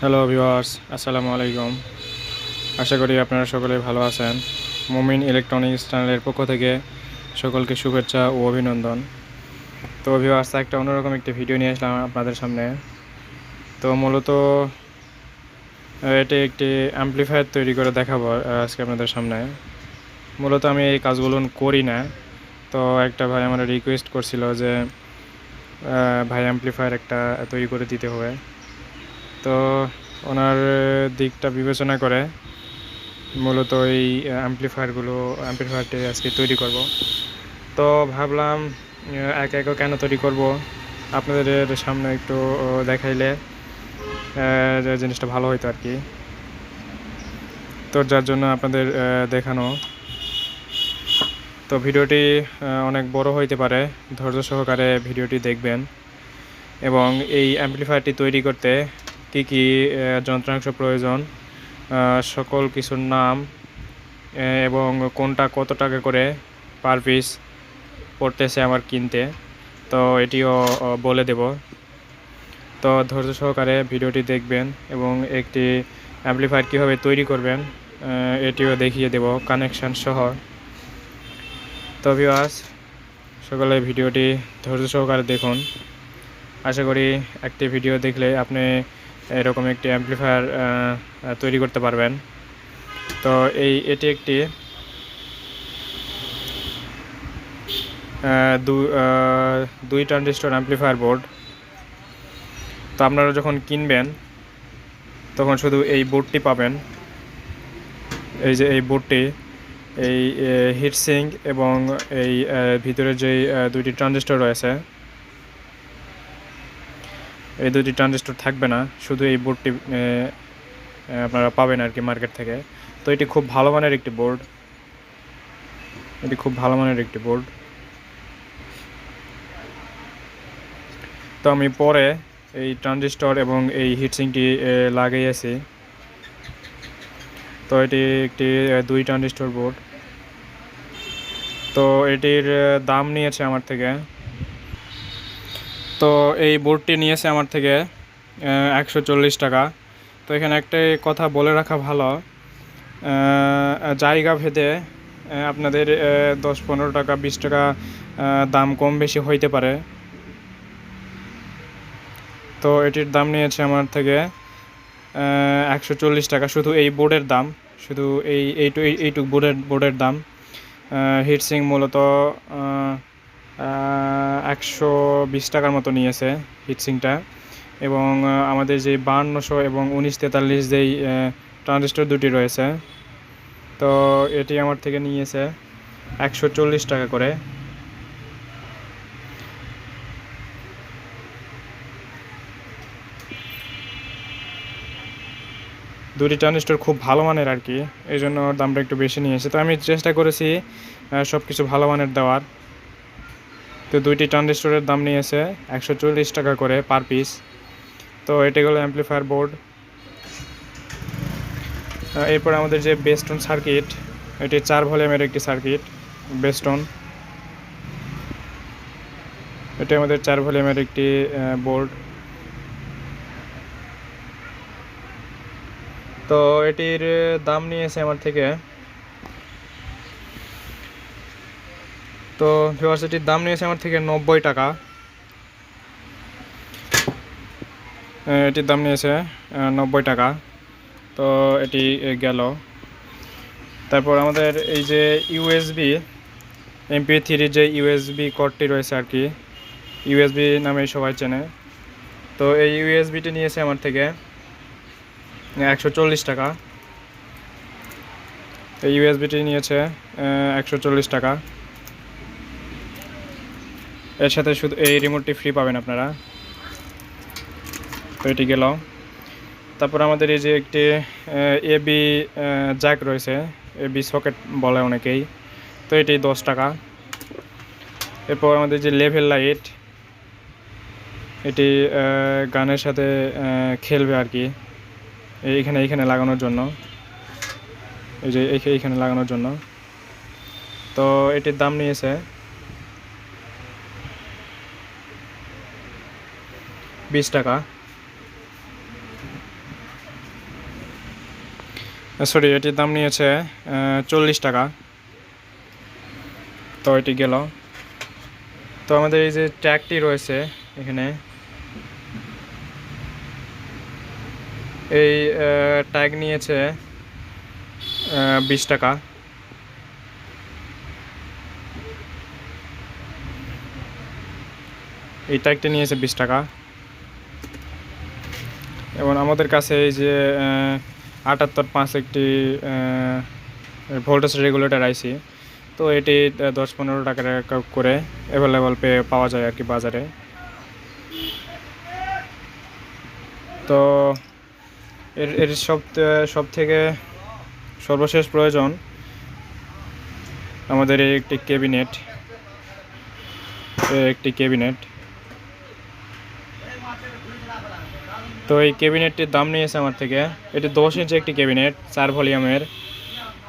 Hello viewers আসসালামু আলাইকুম আশা করি আপনারা সকলে ভালো আছেন। মুমিন ইলেকট্রনিক্স চ্যানেলের পক্ষ থেকে সকলকে শুভেচ্ছা ও অভিনন্দন। তো ভিওয়ার্স একটা অন্যরকম একটি ভিডিও নিয়ে আসলাম আপনাদের সামনে। তো, মূলত, এটি একটি অ্যাম্পলিফায়ার তৈরি করে দেখাবো আজকে আপনাদের সামনে। মূলত আমি এই কাজগুলো করি না। তো, একটা ভাই আমার রিকোয়েস্ট করছিল যে ভাই অ্যাম্পলিফায়ার একটা তৈরি করে দিতে হবে। তো ওনার দিকটা বিবেচনা করে মূলত এই অ্যাম্পলিফায়ারগুলো অ্যাম্পলিফায়ারটি আজকে তৈরি করব। তো ভাবলাম একা একা কেন তৈরি করব? আপনাদের সামনে একটু দেখাইলে জিনিসটা ভালো হইতো আর কি। তো যার জন্য আপনাদের দেখানো। তো ভিডিওটি অনেক বড় হইতে পারে, ধৈর্য সহকারে ভিডিওটি দেখবেন। এবং এই অ্যাম্পলিফায়ারটি তৈরি করতে কি কি যন্ত্রাংশ প্রয়োজন সকল কিছুর নাম এবং কোনটা কত টাকা করে পার পিস পড়তেছে আমার কিনতে। তো এটিও বলে দেব। তো ধৈর্য সহকারে ভিডিওটি দেখবেন এবং একটি অ্যাম্পলিফায়ার কীভাবে তৈরি করবেন এটিও দেখিয়ে দেব কানেকশান সহ। তো ভিউয়ার্স সকলে ভিডিওটি ধৈর্য সহকারে দেখুন। আশা করি একটি ভিডিও দেখলে আপনি এরকম একটি অ্যাম্পলিফায়ার তৈরি করতে পারবেন। তো এই, এটি একটি দুই ট্রানজিস্টর অ্যাম্পলিফায়ার বোর্ড তো আপনারা যখন কিনবেন, তখন শুধু এই বোর্ডটি পাবেন। এই যে এই বোর্ডটি এই হিটসিং এবং এই ভিতরে যে দুইটি ট্রানজিস্টর রয়েছে এই দুটি ট্রানজিস্টর থাকবে না, শুধু এই বোর্ডটি আপনারা পাবেন আর কি মার্কেট থেকে। তো এটি খুব ভালো মানের একটি বোর্ড এটি খুব ভালো মানের একটি বোর্ড তো আমি পরে এই ট্রানজিস্টর এবং এই হিটসিংটি লাগিয়েছি। তো এটি একটি দুই ট্রানজিস্টর বোর্ড তো এটির দাম নিয়েছে আমার থেকে তো এই বোর্ডটি নিয়েছে আমার থেকে একশো চল্লিশ টাকা। তো এখানে একটাই কথা বলে রাখা ভালো জায়গা ভেদে আপনাদের দশ পনেরো টাকা, বিশ টাকা দাম কম বেশি হইতে পারে। তো এটির দাম নিয়েছে আমার থেকে একশো চল্লিশ টাকা, শুধু এই বোর্ডের দাম, শুধু এই এইটু এই- এইটুক বোর্ডের বোর্ডের দাম। হিটসিং মূলত একশো বিশ টাকার মতো নিয়েছে হিটসিংটা এবং আমাদের যে বাহান্নশো এবং উনিশ তেতাল্লিশ যেই ট্রানজিস্টর দুটি রয়েছে, তো এটি আমার থেকে নিয়েছে একশো চল্লিশ টাকা করে। দুটি ট্রানজিস্টর খুব ভালো মানের আর কি এই জন্য দামটা একটু বেশি নিয়েছে। তো আমি চেষ্টা করেছি সব কিছু ভালো মানের দেওয়ার। তো দুইটি ট্রানজিস্টরের দাম নিয়েছে একশো চল্লিশ টাকা করে পার পিস। তো এটি হলো অ্যাম্পলিফায়ার বোর্ড। এরপর আমাদের যে বেস্টন সার্কিট, এটি চার ভলিউমের একটি সার্কিট, বেস্টন। এটি আমাদের চার ভলিউমের একটি বোর্ড। তো এটির দাম নিয়েছে আমার থেকে তো ভিউয়ার্স এটির দাম নিয়েছে আমার থেকে নব্বই টাকা। এটির দাম নিয়েছে নব্বই টাকা। তো এটি গেল। তারপর আমাদের এই যে ইউএসবি এমপি থ্রির যে ইউএসবি কর্ডটি রয়েছে আর কি ইউএসবি নামে সবাই চেনে। তো এই ইউএসবিটি নিয়েছে আমার থেকে একশো চল্লিশ টাকা। এই ইউএসবিটি নিয়েছে একশো চল্লিশ টাকা। এর সাথে শুধু এই রিমোটটি ফ্রি পাবেন আপনারা। তো এটি গেল তারপর আমাদের এই যে একটি এবি জ্যাক রয়েছে। এবি সকেট বলে অনেকেই। তো এটি দশ টাকা। এরপর আমাদের যে লেভেল লাইট এটি গানের সাথে খেলবে আর কি। এইখানে এইখানে লাগানোর জন্য। এই যে এইখা- এইখানে লাগানোর জন্য। তো এটির দাম নিয়েছে বিশ টাকা। সরি এটির দাম নিয়েছে চল্লিশ টাকা। তো এটি গেল। তো আমাদের এই যে ট্যাগটি রয়েছে এখানে, এই ট্যাগ নিয়েছে বিশ টাকা। এই ট্যাগটি নিয়েছে বিশ টাকা। এবং আমাদের কাছে এই যে আটাত্তর পাঁচ একটি ভোল্টেজ রেগুলেটর আইসি তো এটি দশ পনেরো টাকা করে অ্যাভেলেবল পেয়ে পাওয়া যায় আর কি বাজারে। তো এর এর সব সব থেকে সর্বশেষ প্রয়োজন আমাদের একটি ক্যাবিনেট একটি ক্যাবিনেট তো এই ক্যাবিনেটটির দাম নিয়েছে আমার থেকে। এটি দশ ইঞ্চি একটি ক্যাবিনেট, চার ভলিউমের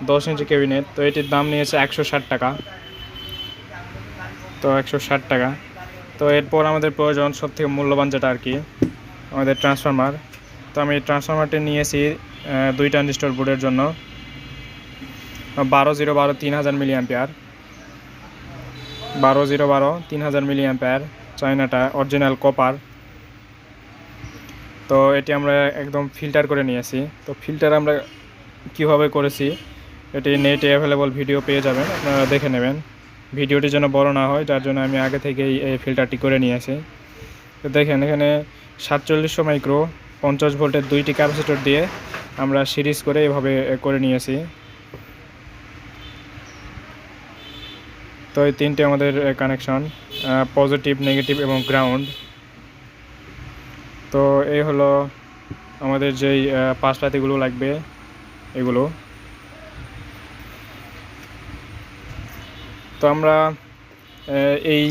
দশ ইঞ্চি ক্যাবিনেট। তো এটির দাম নিয়েছে একশো ষাট টাকা। তো একশো ষাট টাকা। তো এরপর আমাদের প্রয়োজন সবথেকে মূল্যবান যেটা আর কি, আমাদের ট্রান্সফরমার। তো আমি ট্রান্সফরমারটি নিয়েছি দুই ট্রানজিস্টর বোর্ডের জন্য। বারো জিরো বারো তিন হাজার মিলি অ্যাম্পিয়ার বারো জিরো বারো তিন হাজার মিলি অ্যাম্পিয়ার চায়নাটা অরিজিনাল কপার তো এটি আমরা একদম ফিল্টার করে নিয়েছি। তো ফিল্টার আমরা কীভাবে করেছি, এটি নেটে অ্যাভেলেবল ভিডিও পেয়ে যাবেন, আপনারা দেখে নেবেন। ভিডিওটি যেন বড় না হয়, যার জন্য আমি আগে থেকেই এই ফিল্টারটি করে নিয়েছি। তো দেখেন, এখানে সাতচল্লিশশো মাইক্রো, পঞ্চাশ ভোল্টের দুইটি ক্যাপাসিটর দিয়ে আমরা সিরিজ করে এভাবে করে নিয়েছি। তো এই তিনটে আমাদের কানেকশন পজিটিভ নেগেটিভ এবং গ্রাউন্ড তো এই হলো আমাদের যেই পাশপাতিগুলো লাগবে, এগুলো। তো আমরা এই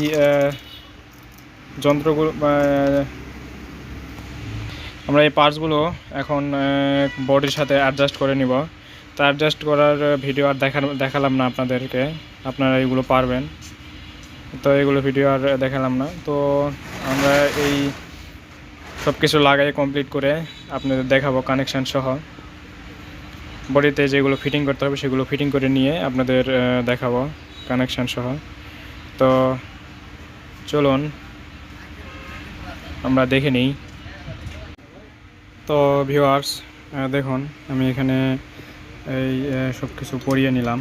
যন্ত্রগুলো আমরা এই পার্টসগুলো এখন বডির সাথে অ্যাডজাস্ট করে নিব। তো অ্যাডজাস্ট করার ভিডিও আর দেখা দেখালাম না আপনাদেরকে, আপনারা এগুলো পারবেন। তো এগুলো ভিডিও আর দেখালাম না। তো আমরা এই সব কিছু লাগাই কমপ্লিট করে আপনাদের দেখাবো কানেকশান সহ। বডিতে যেগুলো ফিটিং করতে হবে, সেগুলো ফিটিং করে নিয়ে আপনাদের দেখাবো কানেকশান সহ। তো চলুন, আমরা দেখে নিই। তো ভিউয়ার্স দেখুন, আমি এখানে এই সব কিছু পরিয়ে নিলাম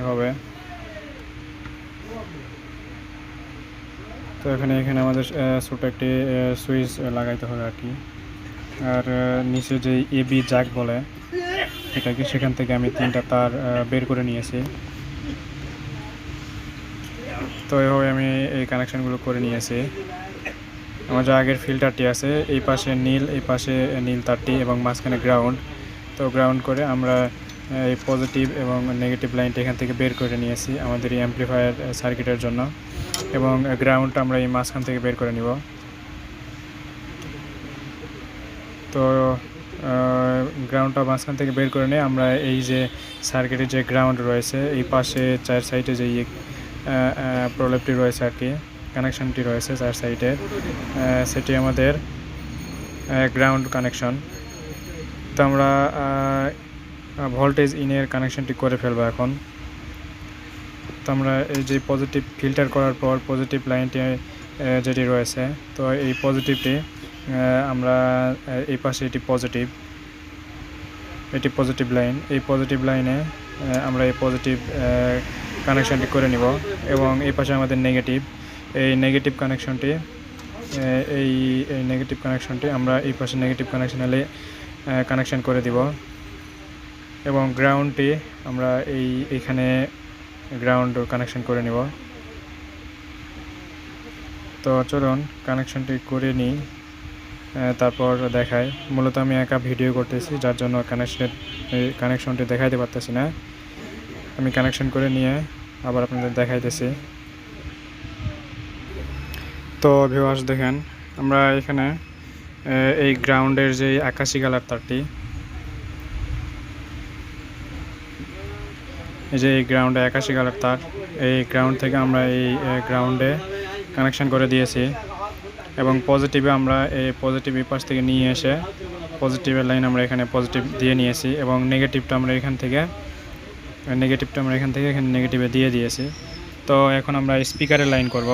এভাবে। তো এখানে এখানে আমাদের ছোটো একটি সুইচ লাগাইতে হবে আর কি। আর নিচে যে এবি জ্যাক বলে, এটাকে সেখান থেকে আমি তিনটা তার বের করে নিয়েছি। তো এভাবে আমি এই কানেকশানগুলো করে নিয়েছি। আমার যে আগের ফিল্টারটি আছে, এই পাশে নীল, এই পাশে নীল তারটি এবং মাঝখানে গ্রাউন্ড তো গ্রাউন্ড করে আমরা এই পজিটিভ এবং নেগেটিভ লাইনটা এখান থেকে বের করে নিয়েছি আমাদের এই অ্যাম্প্লিফায়ার সার্কিটের জন্য। এবং গ্রাউন্ডটা আমরা এই মাঝখান থেকে বের করে নিব। তো গ্রাউন্ডটা মাঝখান থেকে বের করে নিয়ে আমরা এই যে সার্কিটের যে গ্রাউন্ড রয়েছে এই পাশে চার সাইডে যে ইয়ে, প্রলেপটি রয়েছে আর কি কানেকশনটি রয়েছে চার সাইডে সেটি আমাদের গ্রাউন্ড কানেকশন তো আমরা ভোল্টেজ ইনের কানেকশনটি করে ফেলব এখন। তো আমরা এই যে পজিটিভ ফিল্টার করার পর পজিটিভ লাইনটি যেটি রয়েছে, তো এই পজিটিভটি আমরা এই পাশে এটি পজিটিভ এটি পজিটিভ লাইন এই পজিটিভ লাইনে আমরা এই পজিটিভ কানেকশনটি করে নিব এবং এই পাশে আমাদের নেগেটিভ এই নেগেটিভ কানেকশনটি এই এই নেগেটিভ কানেকশনটি আমরা এই পাশে নেগেটিভ কানেকশনালে কানেকশন করে দিব। এবং গ্রাউন্ডটি আমরা এই এইখানে গ্রাউন্ড কানেকশন করে নিব। তো চলুন কানেকশনটি করে নিই। তারপর দেখাই। মূলত আমি একা ভিডিও করতেছি, যার জন্য কানেকশন কানেকশনটি দেখাইতে পারতেছি না। আমি কানেকশন করে নিয়ে আবার আপনাদের দেখাইতেছি। তো ভিউয়ার্স দেখেন, আমরা এখানে এই গ্রাউন্ডের যে আকাশি কালার তারটি এই যে এই গ্রাউন্ডে একাশি কালার তার, এই গ্রাউন্ড থেকে আমরা এই গ্রাউন্ডে কানেকশন করে দিয়েছি। এবং পজিটিভে আমরা এই পজিটিভ পাশ থেকে নিয়ে এসে পজিটিভের লাইন আমরা এখানে পজিটিভ দিয়ে নিয়েছি এবং নেগেটিভটা আমরা এখান থেকে নেগেটিভটা আমরা এখান থেকে এখানে নেগেটিভে দিয়ে দিয়েছি। তো এখন আমরা স্পিকারের লাইন করব।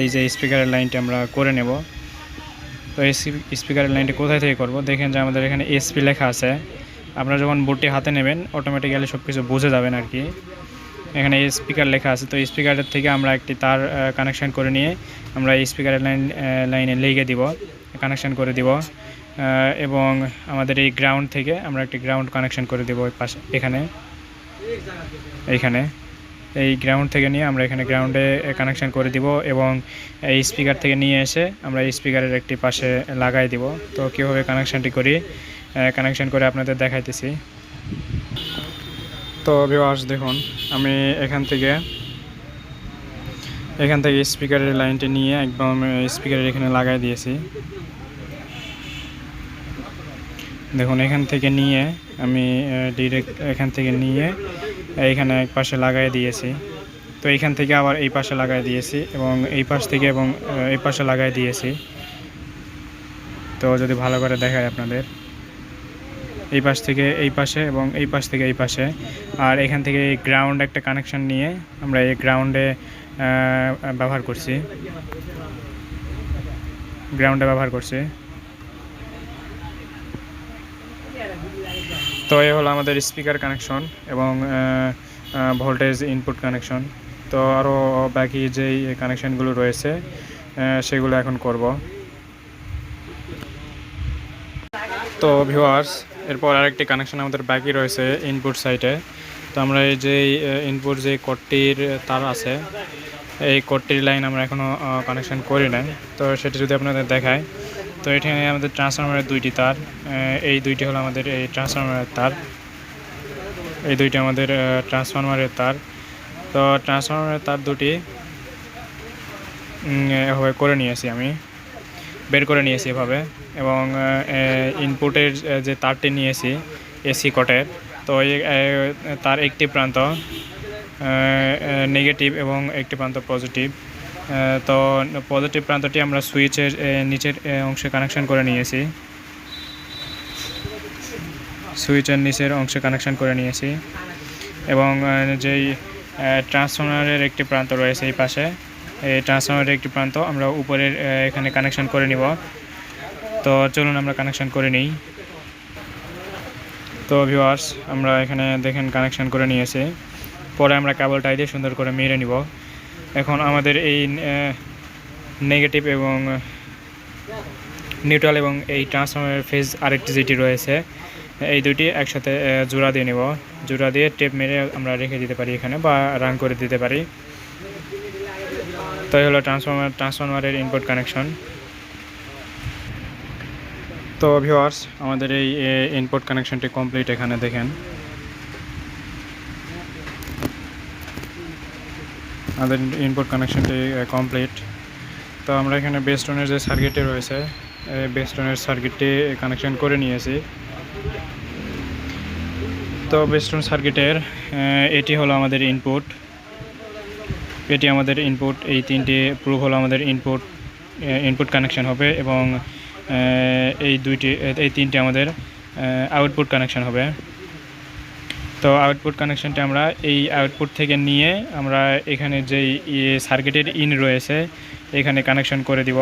এই যে স্পিকারের লাইনটা আমরা করে নেব। তো এই স্পিকারের লাইনটি কোথায় থেকে করব? দেখেন যে আমাদের এখানে এসপি লেখা আছে। আপনারা যখন বোর্ডটি হাতে নেবেন অটোমেটিক্যালি সব কিছু বুঝে যাবেন আর কি। এখানে স্পিকার লেখা আছে, তো স্পিকারের থেকে আমরা একটি তার কানেকশন করে নিয়ে আমরা এই স্পিকারের লাইন লাইনে লেগে দিব কানেকশন করে দিব এবং আমাদের এই গ্রাউন্ড থেকে আমরা একটি গ্রাউন্ড কানেকশন করে দেবো পাশে, এখানে, এইখানে। এই গ্রাউন্ড থেকে নিয়ে আমরা এখানে গ্রাউন্ডে কানেকশন করে দিব এবং এই স্পিকার থেকে নিয়ে এসে আমরা এই স্পিকারের একটি পাশে লাগাই দিব। তো কীভাবে কানেকশানটি করি? কানেকশন করে আপনাদের দেখাইতেছি। তো ভিউয়ার্স দেখুন, আমি এখান থেকে এখান থেকে স্পিকারের লাইনটি নিয়ে একদম স্পিকারের এখানে লাগাই দিয়েছি। দেখুন, এখান থেকে নিয়ে আমি ডিরেক্ট এখান থেকে নিয়ে এইখানে এক পাশে লাগাই দিয়েছি। তো এইখান থেকে আবার এই পাশে লাগাই দিয়েছি এবং এই পাশ থেকে এবং এই পাশে লাগাই দিয়েছি। তো যদি ভালো করে দেখায় আপনাদের। এই পাশ থেকে এই পাশে এবং এই পাশ থেকে এই পাশে। আর এখান থেকে এই গ্রাউন্ড একটা কানেকশন নিয়ে আমরা এই গ্রাউন্ডে ব্যবহার করছি। গ্রাউন্ডে ব্যবহার করছি। তো এ হলো আমাদের স্পিকার কানেকশন এবং ভোল্টেজ ইনপুট কানেকশন তো আরও বাকি যেই কানেকশনগুলো রয়েছে সেগুলো এখন করব। তো ভিউয়ার্স এরপর আরেকটি কানেকশন আমাদের বাকি রয়েছে ইনপুট সাইটে তো আমরা এই যে ইনপুট যে কোডটির তার আছে, এই কোডটির লাইন আমরা এখনও কানেকশন করি নাই। তো সেটি যদি আপনাদের দেখায়, তো এখানে আমাদের ট্রান্সফরমারের দুইটি তার এই দুইটি হলো আমাদের এই ট্রান্সফরমারের তার, এই দুইটি আমাদের ট্রান্সফরমারের তার। তো ট্রান্সফরমারের তার দুটি এভাবে করে নিয়েছি আমি। বের করে নিয়েছি এভাবে। এবং ইনপুটের যে তারটি নিয়েছি এসি কটের তো তার একটি প্রান্ত নেগেটিভ এবং একটি প্রান্ত পজিটিভ তো পজিটিভ প্রান্তটি আমরা সুইচের নিচের অংশে কানেকশন করে নিয়েছি। সুইচের নিচের অংশে কানেকশন করে নিয়েছি। এবং যেই ট্রান্সফরমারের একটি প্রান্ত রয়েছে এই পাশে ট্রান্সফরমারের একটি প্রান্ত, আমরা উপরের এখানে কানেকশন করে নিব। তো চলুন আমরা কানেকশন করে নিই। তো ভিউয়ার্স আমরা এখানে দেখেন কানেকশন করে নিয়েছি। পরে আমরা কেবলটাই দিয়ে সুন্দর করে মেরে নিব। এখন আমাদের এই নেগেটিভ এবং নিউট্রাল এবং এই ট্রান্সফরমারের ফেজ আরেকটি যেটি রয়েছে, এই দুটি একসাথে জোড়া দিয়ে নেব। জোড়া দিয়ে টেপ মেরে আমরা রেখে দিতে পারি এখানে বা রান করে দিতে পারি। তো এই হলো ট্রান্সফর্মার ট্রান্সফর্মারের ইনপুট কানেকশন তো ভিউয়ার্স আমাদের এই ইনপুট কানেকশনটি কমপ্লিট এখানে দেখেন। আমাদের ইনপুট কানেকশনটি কমপ্লিট তো আমরা এখানে বেস্টনের যে সার্কিটটি রয়েছে বেস্টনের সার্কিটটি কানেকশন করে নিয়েছি। তো বেস্টন সার্কিটের এটি হলো আমাদের ইনপুট এটি আমাদের ইনপুট এই তিনটি প্রুফ হলো আমাদের ইনপুট ইনপুট কানেকশন হবে এবং এই দুইটি, এই তিনটি আমাদের আউটপুট কানেকশন হবে। তো আউটপুট কানেকশনটা আমরা এই আউটপুট থেকে নিয়ে আমরা এখানে যেই সার্কিটের ইন রয়েছে, এখানে কানেকশন করে দিব।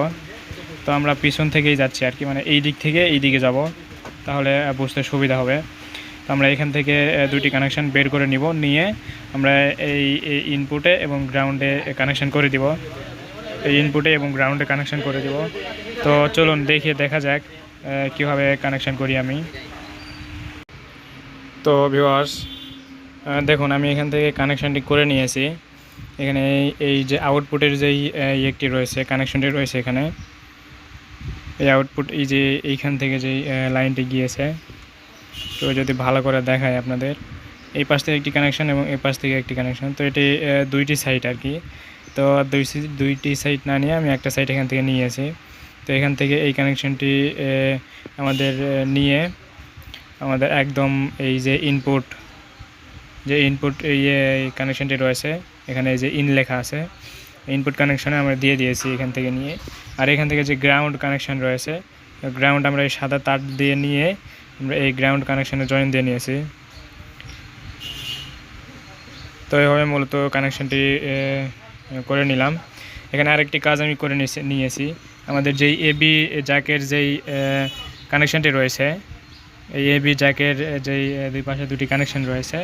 তো আমরা পিছন থেকেই যাচ্ছি আর কি মানে এই দিক থেকে এই দিকে যাব, তাহলে বুঝতে সুবিধা হবে। আমরা এখান থেকে দুটি কানেকশন বের করে নিব, নিয়ে আমরা এই ইনপুটে এবং গ্রাউন্ডে কানেকশান করে দিব। এই ইনপুটে এবং গ্রাউন্ডে কানেকশান করে দিব। তো চলুন দেখিয়ে দেখা যাক কীভাবে কানেকশান করি আমি। তো ভিউয়ার্স দেখুন, আমি এখান থেকে কানেকশানটি করে নিয়েছি। এখানে এই- যে আউটপুটের যেই ইয়েটি রয়েছে কানেকশনটি রয়েছে এখানে। এই আউটপুট এই যে এইখান থেকে যে লাইনটি গিয়েছে তো যদি ভালো করে দেখায় আপনাদের, এই পাশ থেকে একটি কানেকশন এবং এই পাশ থেকে একটি কানেকশন তো এটি দুইটি সাইট আর কি। তো দুই দুইটি সাইট না নিয়ে আমি একটা সাইড এখান থেকে নিয়ে নিয়েছি তো এখান থেকে এই কানেকশনটি আমাদের নিয়ে আমাদের একদম এই যে ইনপুট যে ইনপুট এই কানেকশনটি রয়েছে, এখানে যে ইন লেখা আছে ইনপুট কানেকশনে আমরা দিয়ে দিয়েছি এখান থেকে নিয়ে। আর এখান থেকে যে গ্রাউন্ড কানেকশন রয়েছে গ্রাউন্ড আমরা এই সাদা তার দিয়ে নিয়ে আমরা এই গ্রাউন্ড কানেকশানে জয়েন দিয়ে নিয়েছি। তো এইভাবে মূলত কানেকশনটি করে নিলাম। এখানে আরেকটি কাজ আমি করে নিয়েছি আমাদের যেই এবি জ্যাকের যেই কানেকশনটি রয়েছে, এই এবি জ্যাকের যেই দুই পাশে দুটি কানেকশন রয়েছে,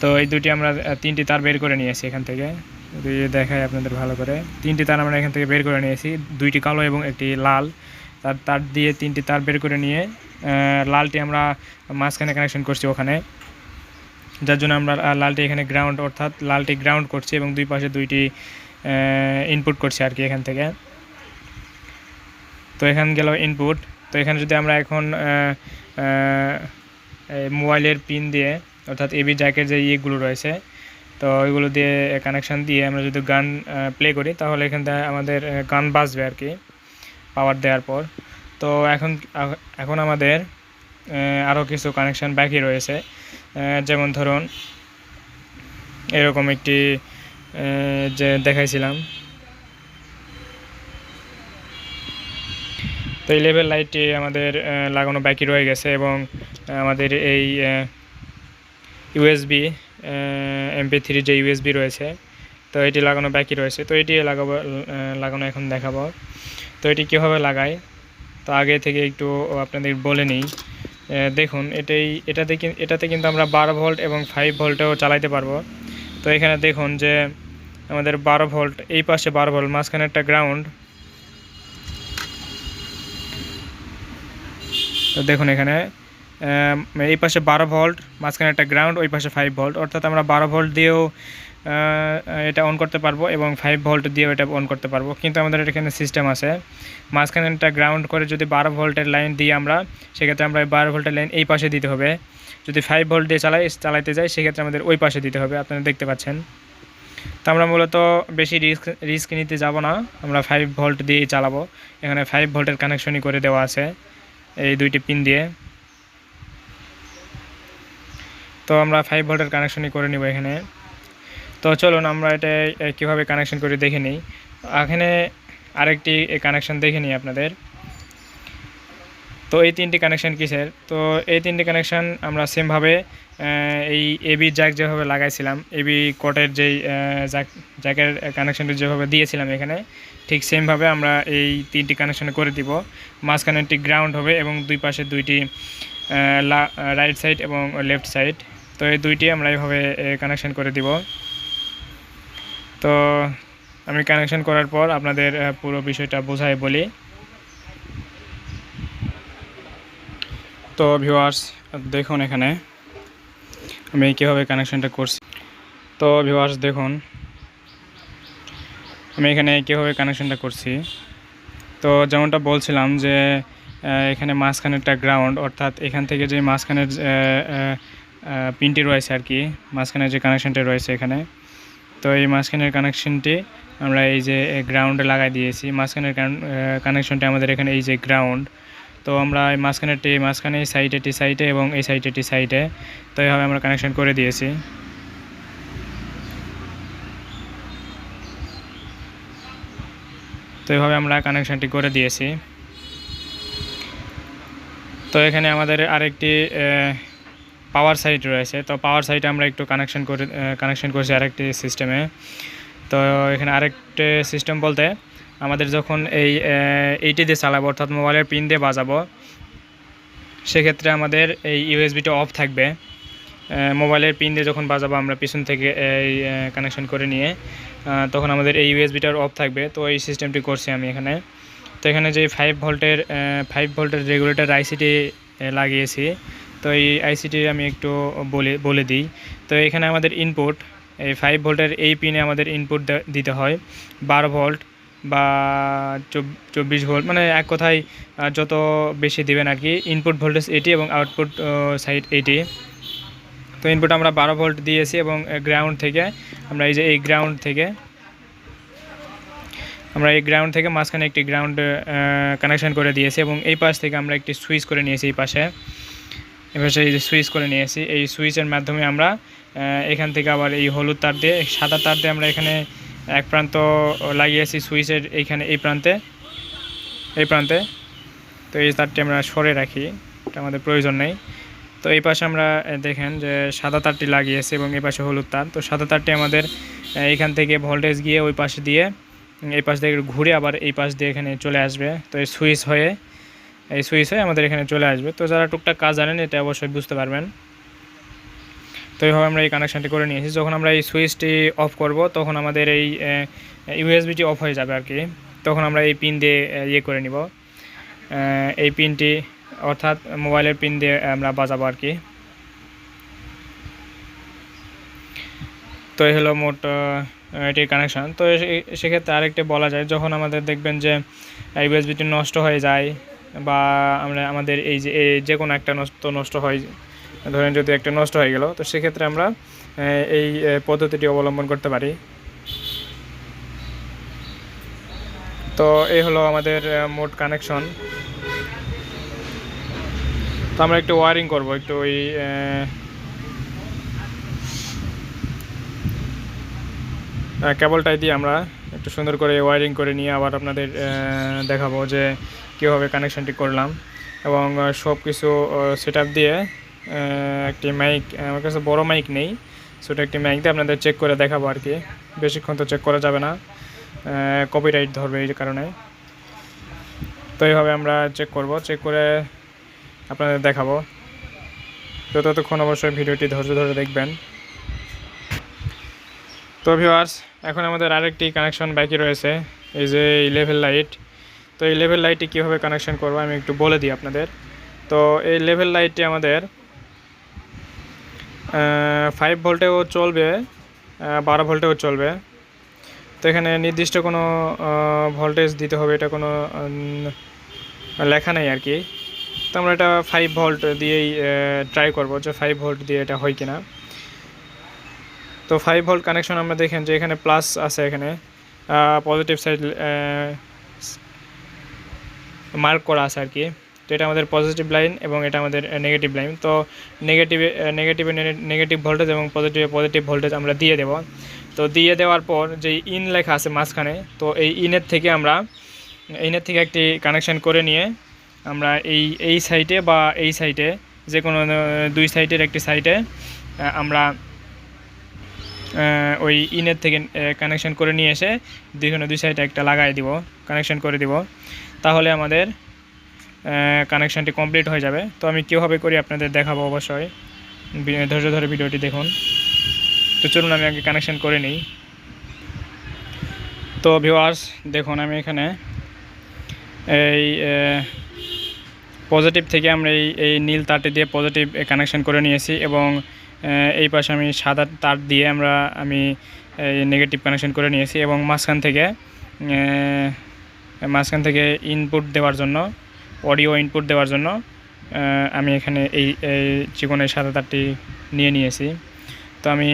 তো এই দুটি আমরা তিনটি তার বের করে নিয়েছি এখান থেকে। দেখাই আপনাদের ভালো করে। তিনটি তার আমরা এখান থেকে বের করে নিয়েছি, দুইটি কালো এবং একটি লাল। তার তার দিয়ে তিনটি তার বের করে নিয়ে লালটি আমরা মাঝখানে কানেকশন করছি ওখানে। যার জন্য আমরা লালটি এখানে গ্রাউন্ড অর্থাৎ লালটি গ্রাউন্ড করছি এবং দুই পাশে দুইটি ইনপুট করছি আর কি এখান থেকে। তো এখান গেল ইনপুট তো এখানে যদি আমরা এখন মোবাইলের পিন দিয়ে, অর্থাৎ এবি জ্যাকের যে ইয়েগুলো রয়েছে, তো ওইগুলো দিয়ে কানেকশান দিয়ে আমরা যদি গান প্লে করি, তাহলে এখান থেকে আমাদের গান বাজবে আর কি পাওয়ার দেওয়ার পর। তো এখন এখন আমাদের আরও কিছু কানেকশান বাকি রয়েছে। যেমন ধরুন, এরকম একটি যে দেখাইছিলাম। তো এই লেভেল লাইটটি আমাদের লাগানো বাকি রয়ে গেছে এবং আমাদের এই ইউএসবি এমপি থ্রি যে ইউএসবি রয়েছে, তো এটি লাগানো বাকি রয়েছে। তো এটি লাগাবো লাগানো এখন দেখাবো। তো এটি কীভাবে লাগাই তো আগে থেকে একটু আপনাদের বলে নিই। দেখুন, এটাই, এটাতে এটাতে কিন্তু আমরা বারো ভোল্ট এবং ফাইভ ভোল্টেও চালাইতে পারব। তো এখানে দেখুন যে আমাদের বারো ভোল্ট, এই পাশে বারো ভোল্ট, মাঝখানে একটা গ্রাউন্ড তো দেখুন এখানে এই পাশে বারো ভোল্ট, মাঝখানে একটা গ্রাউন্ড ওই পাশে ফাইভ ভোল্ট। অর্থাৎ আমরা বারো ভোল্ট দিয়েও এটা অন করতে পারব এবং ফাইভ ভোল্ট দিয়েও এটা অন করতে পারব। কিন্তু আমাদের এখানে সিস্টেম আছে। মাঝখানে একটা গ্রাউন্ড করে যদি বারো ভোল্টের লাইন দিই আমরা, সেক্ষেত্রে আমরা বারো ভোল্টের লাইন এই পাশে দিতে হবে। যদি ফাইভ ভোল্ট দিয়ে চালাই, চালাইতে যাই, সেক্ষেত্রে আমাদের ওই পাশে দিতে হবে। আপনারা দেখতে পাচ্ছেন। তো আমরা মূলত বেশি রিস্ক রিস্ক নিতে যাব না। আমরা ফাইভ ভোল্ট দিয়েই চালাবো। এখানে ফাইভ ভোল্টের কানেকশনই করে দেওয়া আছে এই দুইটি পিন দিয়ে। তো আমরা ফাইভ ভোল্টের কানেকশনই করে নিব এখানে। তো চলুন আমরা এটা কীভাবে কানেকশন করে দেখে নিই। এখানে আরেকটি কানেকশন দেখে নিই আপনাদের। তো এই তিনটি কানেকশন কিসের? তো এই তিনটি কানেকশন আমরা সেমভাবে এই এবি জ্যাক যেভাবে লাগাইছিলাম এবি কোটের যেই জ্যাক জ্যাকের কানেকশনটি যেভাবে দিয়েছিলাম এখানে, ঠিক সেমভাবে আমরা এই তিনটি কানেকশন করে দিব। মাঝখানে একটি গ্রাউন্ড হবে এবং দুই পাশে দুইটি রাইট সাইড এবং লেফট সাইড। তো এই দুইটি আমরা এইভাবে কানেকশন করে দিব। তো আমি কানেকশন করার পর আপনাদের পুরো বিষয়টা বোঝাই বলি। তো ভিউয়ার্স দেখুন এখানে আমি কীভাবে কানেকশনটা করছি। তো ভিউয়ার্স দেখুন, আমি এখানে কীভাবে কানেকশনটা করছি। তো যেমনটা বলছিলাম যে এখানে মাঝখানে একটা গ্রাউন্ড অর্থাৎ এখান থেকে যে মাঝখানের পিনটি রয়েছে আর কি, মাঝখানে যে কানেকশানটা রয়েছে এখানে তো এই মাঝখানের কানেকশনটি আমরা এই যে গ্রাউন্ডে লাগাই দিয়েছি। মাঝখানের কানেকশনটি আমাদের এখানে এই যে গ্রাউন্ড তো আমরা এই মাঝখানেরটি, মাঝখানে এই সাইডেটি সাইডে এবং এই সাইডেটি সাইডে তো এইভাবে আমরা কানেকশন করে দিয়েছি। তো এইভাবে আমরা কানেকশনটি করে দিয়েছি। তো এখানে আমাদের আরেকটি পাওয়ার সাইট রয়েছে। তো পাওয়ার সাইটে আমরা একটু কানেকশন করে কানেকশন করছি আরেকটি সিস্টেমে তো এখানে আরেকটি সিস্টেম বলতে আমাদের যখন এই এইটি দিয়ে চালাবো, অর্থাৎ মোবাইলের পিন দিয়ে বাজাবো, সেক্ষেত্রে আমাদের এই ইউএসবিটা অফ থাকবে। মোবাইলের পিন দিয়ে যখন বাজাবো আমরা পিছন থেকে এই কানেকশন করে নিয়ে তখন আমাদের এই ইউএসবিটার অফ থাকবে। তো এই সিস্টেমটি করছি আমি এখানে। তো এখানে যে ফাইভ ভোল্টের ফাইভ ভোল্টের রেগুলেটর আইসিটি লাগিয়েছি তো এই আইসিটি আমি একটু বলে বলে দিই। তো এখানে আমাদের ইনপুট এই ফাইভ ভোল্টের এই পিনে আমাদের ইনপুট দিতে হয়। বারো ভোল্ট বা চব্বিশ ভোল্ট মানে এক কথায় যত বেশি দেবেন আর কি ইনপুট ভোল্টেজ এটি এবং আউটপুট সাইড এইটি তো ইনপুট আমরা বারো ভোল্ট দিয়েছি এবং গ্রাউন্ড থেকে, আমরা এই যে এই গ্রাউন্ড থেকে, আমরা এই গ্রাউন্ড থেকে মাঝখানে একটি গ্রাউন্ড কানেকশন করে দিয়েছি এবং এই পাশ থেকে আমরা একটি সুইচ করে নিয়েছি এই পাশে। পাশে এই যে সুইচ করে নিয়েছি। এই সুইচের মাধ্যমে আমরা এখান থেকে আবার এই হলুদ তার দিয়ে, সাদা তার দিয়ে আমরা এখানে এক প্রান্ত লাগিয়েছি সুইচের এইখানে, এই প্রান্তে। এই প্রান্তে। তো এই তারটি আমরা সরে রাখি, এটা আমাদের প্রয়োজন নেই। তো এই পাশে আমরা দেখেন যে সাদা তারটি লাগিয়েছি এবং এই পাশে হলুদ তার। তো সাদা তারটি আমাদের এইখান থেকে ভোল্টেজ গিয়ে ওই পাশে দিয়ে এই পাশ থেকে ঘুরে আবার এই পাশ দিয়ে এখানে চলে আসবে। তো এই সুইচ হয়ে এই সুইচ হয়ে আমাদের এখানে চলে আসবে। তো যারা টুকটাক কাজ জানেন, এটা অবশ্যই বুঝতে পারবেন। তো এইভাবে আমরা এই কানেকশানটি করে নিয়েছি। যখন আমরা এই সুইচটি অফ করব, তখন আমাদের এই ইউএসবিটি অফ হয়ে যাবে আর কি তখন আমরা এই পিন দিয়ে ইয়ে করে নিব। এই পিনটি অর্থাৎ মোবাইলের পিন দিয়ে আমরা বাজাবো আর কি তো এই হলো মোট এটির কানেকশান তো সেক্ষেত্রে আরেকটি বলা যায়, যখন আমাদের দেখবেন যে ইউএসবিটি নষ্ট হয়ে যায় বা আমরা, আমাদের এই যে যে কোনো একটা নষ্ট নষ্ট হয়, ধরেন যদি একটা নষ্ট হয়ে গেল, তো সেক্ষেত্রে আমরা এই পদ্ধতিটি অবলম্বন করতে পারি। তো এই হলো আমাদের মোট কানেকশন তো আমরা একটু ওয়ারিং করব, একটু ওই কেবলটাই দিয়ে আমরা একটু সুন্দর করে ওয়ারিং করে নিয়ে আবার আপনাদের দেখাবো যে কীভাবে কানেকশানটি করলাম এবং সব কিছু সেট দিয়ে একটি মাইক আমার কাছে বড় মাইক নেই সেটা একটি মাইক দিয়ে আপনাদের চেক করে দেখাবো আর কি। বেশিক্ষণ তো চেক করা যাবে না। কপিরাইট ধরবে এই কারণে। তো এইভাবে আমরা চেক করব চেক করে আপনাদের দেখাবো। তো ততক্ষণ অবশ্যই ভিডিওটি ধৈর্য ধরে দেখবেন। তো ভিউয়ার্স এখন আমাদের আরেকটি কানেকশন বাকি রয়েছে, এই যে লেভেল লাইট তো এই লেভেল লাইটটি কীভাবে কানেকশন করব আমি একটু বলে দিই আপনাদের। তো এই লেভেল লাইটটি আমাদের ফাইভ ভোল্টেও চলবে বারো ভোল্টেও চলবে। তো এখানে নির্দিষ্ট কোনো ভোল্টেজ দিতে হবে, এটা কোনো লেখা নেই আর কি। তো আমরা এটা ফাইভ ভোল্ট দিয়েই ট্রাই করব যে ফাইভ ভোল্ট দিয়ে এটা হয় কিনা। তো ফাইভ ভোল্ট কানেকশন আমরা দেখেন যে এখানে প্লাস আছে এখানে পজিটিভ সাইড মার্ক করা আছে আর কি। তো এটা আমাদের পজিটিভ লাইন এবং এটা আমাদের নেগেটিভ লাইন তো নেগেটিভে নেগেটিভে নেগেটিভ ভোল্টেজ এবং পজিটিভে পজিটিভ ভোল্টেজ আমরা দিয়ে দেব। তো দিয়ে দেওয়ার পর যে ইন লেখা আছে মাঝখানে, তো এই ইনের থেকে আমরা ইনের থেকে একটি কানেকশন করে নিয়ে আমরা এই এই সাইটে বা এই সাইটে যে কোনো দুই সাইটের একটি সাইটে আমরা ওই ইনের থেকে কানেকশন করে নিয়ে এসে দুইখানে দুই সাইডে একটা লাগাই দিব কানেকশন করে দিব। তাহলে আমাদের কানেকশানটি কমপ্লিট হয়ে যাবে। তো আমি কীভাবে করি আপনাদের দেখাবো অবশ্যই। ধৈর্য ধরে ভিডিওটি দেখুন। তো চলুন, আমি আগে কানেকশন করে নিই। তো ভিউয়ার্স দেখুন, আমি এখানে এই পজিটিভ থেকে আমরা এই এই নীল তারটি দিয়ে পজিটিভ কানেকশন করে নিয়েছি এবং এই পাশে আমি সাদা তার দিয়ে আমরা, আমি নেগেটিভ কানেকশান করে নিয়েছি এবং মাঝখান থেকে মাঝখান থেকে ইনপুট দেওয়ার জন্য অডিও ইনপুট দেওয়ার জন্য আমি এখানে এই এই চিকনের সাদা তারটি নিয়ে নিয়েছি। তো আমি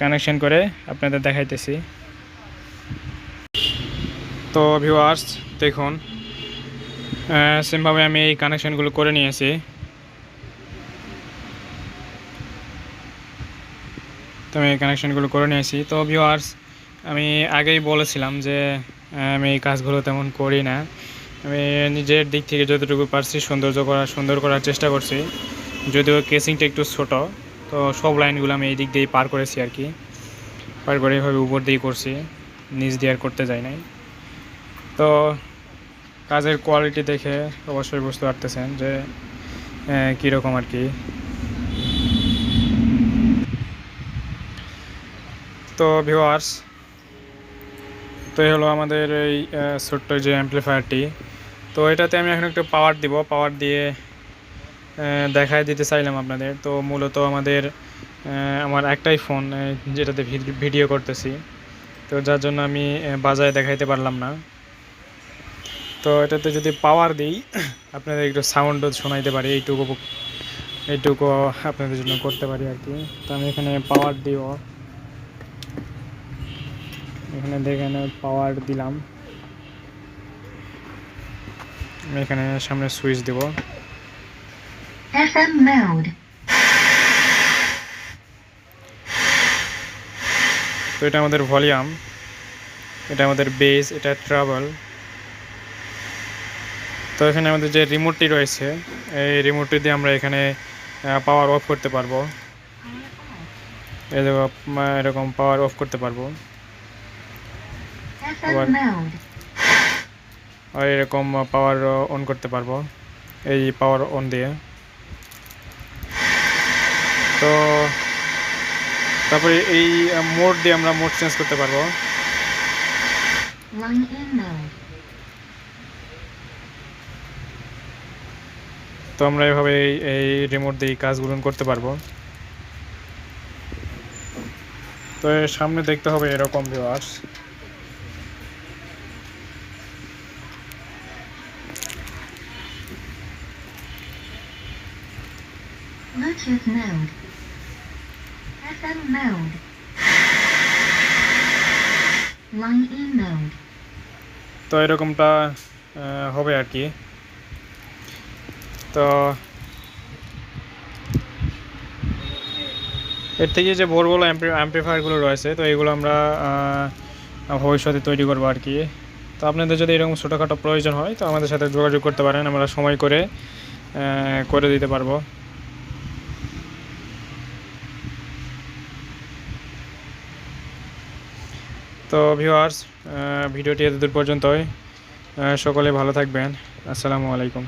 কানেকশন করে আপনাদের দেখাইতেছি। তো ভিউয়ার্স দেখুন সেমভাবে আমি এই কানেকশনগুলো করে নিয়েছি। তো আমি এই কানেকশনগুলো করে নিয়েছি। তো ভিউয়ার্স আমি আগেই বলেছিলাম যে আমি এই কাজগুলো তেমন করি না। আমি নিজের দিক থেকে যতটুকু পারছি সৌন্দর্য করার সুন্দর করার চেষ্টা করছি। যদিও কেসিংটা একটু ছোট, তো সব লাইনগুলো আমি এই দিক দিয়েই পার করেছি আর কি। পার করে এভাবে উপর দিয়েই করছি, নিচ দিয়ে আর করতে যাই নাই। তো কাজের কোয়ালিটি দেখে অবশ্যই বুঝতে পারতেছেন যে কীরকম আর কি। তো ভিউয়ার্স তো এই হলো আমাদের এই ছোট্ট যে অ্যাম্পলিফায়ারটি তো এটাতে আমি এখন একটু পাওয়ার দিব পাওয়ার দিয়ে দেখায় দিতে চাইলাম আপনাদের। তো মূলত আমাদের আমার একটাই ফোন যেটাতে ভিড- ভিডিও করতেছি। তো যার জন্য আমি বাজায় দেখাইতে পারলাম না। তো এটাতে যদি পাওয়ার দিই, আপনাদের একটু সাউন্ডও শোনাইতে পারি, এইটুকু এইটুকু আপনাদের জন্য করতে পারি আর কি। তো আমি এখানে পাওয়ার দিও এখানে দেখেন পাওয়ার দিলাম। এখানে সামনে সুইচ দেব। FM mode. তো এটা আমাদের ভলিউম এটা আমাদের বেস এটা ট্রাভেল তো এখানে আমাদের যে রিমোটটি রয়েছে এই রিমোটটি দিয়ে আমরা এখানে পাওয়ার অফ করতে পারব। এরকম পাওয়ার অফ করতে পারব। আর এরকম পাওয়ার অন করতে পারব। এই পাওয়ার অন দিয়ে। তো তারপরে এই মোড দিয়ে আমরা মোড চেঞ্জ করতে পারব. তো আমরা এভাবে এই- রিমোট দিয়ে কাজগুলো করতে পারব। তো সামনে দেখতে হবে এরকম viewers Bluetooth mode. FM mode. Line in mode. তো এরকমটা হবে আর কি তো এর থেকে যে বড় বড় অ্যাম্পলিফায়ারগুলো রয়েছে, তো এগুলো আমরা ভবিষ্যতে তৈরি করব আর কি তো আপনাদের যদি এরকম ছোটোখাটো প্রয়োজন হয়, তো আমাদের সাথে যোগাযোগ করতে পারেন আমরা সময় করে করে দিতে পারব তো ভিউয়ার্স ভিডিওটি এতদূর পর্যন্তই। সকলে ভালো থাকবেন। আসসালামু আলাইকুম।